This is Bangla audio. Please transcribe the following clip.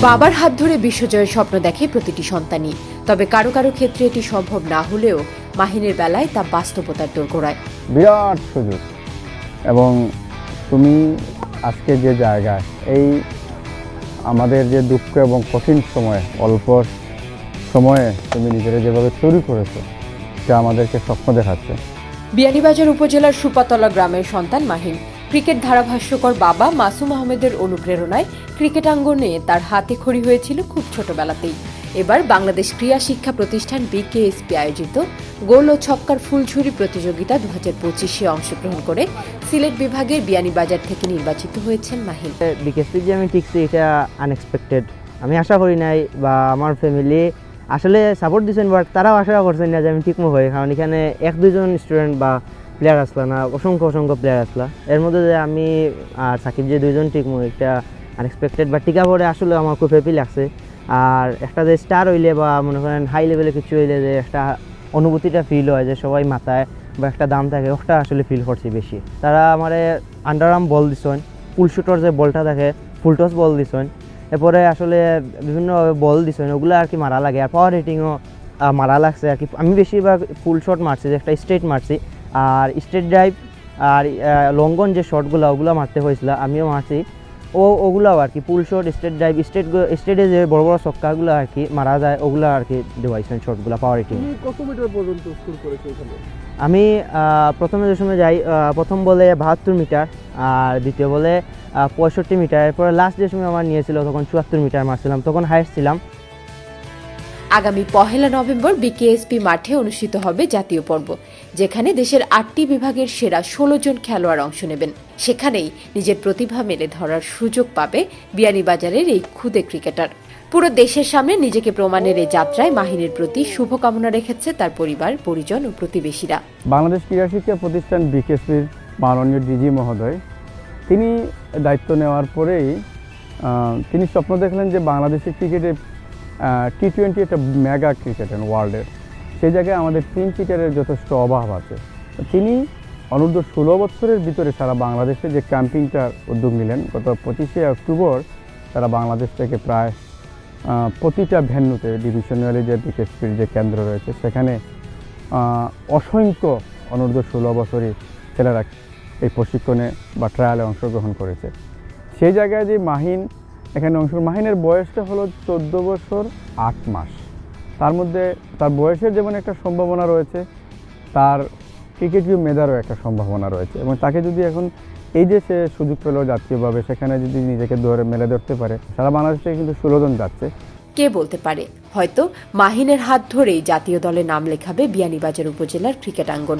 বাবার হাত ধরে বিশ্বজয়ের স্বপ্ন দেখে প্রতিটি সন্তানই। তবে কারও কারও ক্ষেত্রে এটি সম্ভব না হলেও মাহিনের বেলায় তা বাস্তবতার দোরগোড়ায়। বিরাট সুযোগ। এবং তুমি আজকে যে জায়গায় এই আমাদের যে দুঃখ এবং কঠিন সময়ে অল্প সময়ে তুমি নিজেরা যেভাবে তৈরি করেছ সে আমাদেরকে স্বপ্ন দেখাচ্ছে। বিয়ানীবাজার উপজেলার সুপাতলা গ্রামের সন্তান মাহিন। ক্রিকেট ধারাভাষ্যকর বাবা মাসুম আহমেদের অনুপ্রেরণায় ক্রিকেট আঙ্গনে তার হাতে খড়ি হয়েছিল খুব ছোটবেলাতেই। এবার বাংলাদেশ ক্রীড়া শিক্ষা প্রতিষ্ঠান বিকেএসপি আয়োজিত গোল ও ছক্কার ফুলঝুরি প্রতিযোগিতা দু হাজার পঁচিশে অংশগ্রহণ করে সিলেট বিভাগের বিয়ানীবাজার থেকে নির্বাচিত হয়েছেন মাহিন বিকেএসপি যে আমি টিকছি এটা আনএক্সপেক্টেড আমি আশা করি নাই বা আমার ফ্যামিলি আসলে সাপোর্ট দিচ্ছেন বাট তারাও আশা করছেন না যে আমি ঠিকমতো হই কারণ এখানে এক দুজন স্টুডেন্ট বা প্লেয়ার আসলা না, অসংখ্য অসংখ্য প্লেয়ার আসলা। এর মধ্যে যে আমি আর সাকিব যে দুইজন ঠিকমতো এটা আনএক্সপেক্টেড বা টিকা পরে আসলে আমার খুব হ্যাপি লাগছে। আর একটা যে স্টার হইলে বা মনে করেন হাই লেভেলে কিছু হইলে যে একটা অনুভূতিটা ফিল হয় যে সবাই মাথায় বা একটা দাম থাকে, ওটা আসলে ফিল করছি বেশি। তারা আমারে আন্ডারআর্ম বল দিছেন ফুল শুটর যে বলটা থাকে ফুল টস বল দিছেন। এরপরে আসলে বিভিন্নভাবে বল দিছেন, ওগুলো আর কি মারা লাগে। আর পাওয়ার হিটিংও মারা লাগছে। আর কি আমি বেশিরভাগ ফুল শট মারছি, যে একটা স্ট্রেট মারছি। আর স্ট্রেট ড্রাইভ আর লঙ্গন যে শটগুলো ওগুলো মারতে হয়েছিল আমিও মারছি। ও ওগুলাও আর কি pull shot straight drive straight স্টেটে যে বড় বড় ছক্কাগুলো আর কি মারা যায় ওগুলো আর কি দেওয়াইছেন শটগুলো পাওয়ার হিটিং তুমি কত মিটার পর্যন্ত স্কোর করেছ আমি প্রথমে যে সময় যাই প্রথম বলে বাহাত্তর মিটার আর দ্বিতীয় বলে পঁয়ষট্টি মিটার এরপরে লাস্ট যে সময় আমার নিয়েছিল তখন চুয়াত্তর মিটার মারছিলাম তখন হাইস্ট ছিলাম। আগামী পহেলা নভেম্বর বিকেএসপি মাঠে অনুষ্ঠিত হবে জাতীয় পর্ব, যেখানে দেশের আটটি বিভাগের সেরা ষোলো জন খেলোয়াড় অংশ নেবেন। সেখানেই নিজের প্রতিভা মেলে ধরার সুযোগ পাবে বিয়ানীবাজারের এই ক্ষুদে ক্রিকেটার। পুরো দেশের সামনে নিজেকে প্রমাণের এই যাত্রায় মাহিনের প্রতি শুভকামনা রেখেছে তার পরিবার, পরিজন ও প্রতিবেশীরা। বাংলাদেশ ক্রীড়া শিক্ষা প্রতিষ্ঠান বিকেএসপির মাননীয় ডিজি মহোদয়, তিনি দায়িত্ব নেওয়ার পরেই তিনি স্বপ্ন দেখলেন যে বাংলাদেশের ক্রিকেটে টি টোয়েন্টি একটা মেগা ক্রিকেটের ওয়ার্ল্ডের সেই জায়গায় আমাদের তিন ক্রিকেটের যথেষ্ট অভাব আছে। তিনি অনূর্ধ্ব ষোলো বছরের ভিতরে সারা বাংলাদেশে যে ক্যাম্পিংটার উদ্যোগ নিলেন, গত পঁচিশে অক্টোবর তারা বাংলাদেশ থেকে প্রায় প্রতিটা ভেন্যুতে ডিভিশনালি যে বিকেএসপির যে কেন্দ্র রয়েছে, সেখানে অসংখ্য অনূর্ধ্ব ষোলো বছরই ছেলেরা এই প্রশিক্ষণে বা ট্রায়ালে অংশগ্রহণ করেছে। সেই জায়গায় যে মাহিন এখানে অংশ মাহিনের বয়সটা হলো চোদ্দ বছর আট মাস। তার মধ্যে তার বয়সের যেমন একটা সম্ভাবনা রয়েছে, তার ক্রিকেটীয় মেধারও একটা সম্ভাবনা রয়েছে এবং তাকে যদি এখন এই যে সে সুযোগ পেল জাতীয়ভাবে, সেখানে যদি নিজেকে ধরে মেলে ধরতে পারে, সারা বাংলাদেশ থেকে কিন্তু ষোলো জন যাচ্ছে। কে বলতে পারে? হয়তো মাহিনের হাত ধরেই জাতীয় দলে নাম লেখাবে বিয়ানীবাজার উপজেলার ক্রিকেট আঙ্গন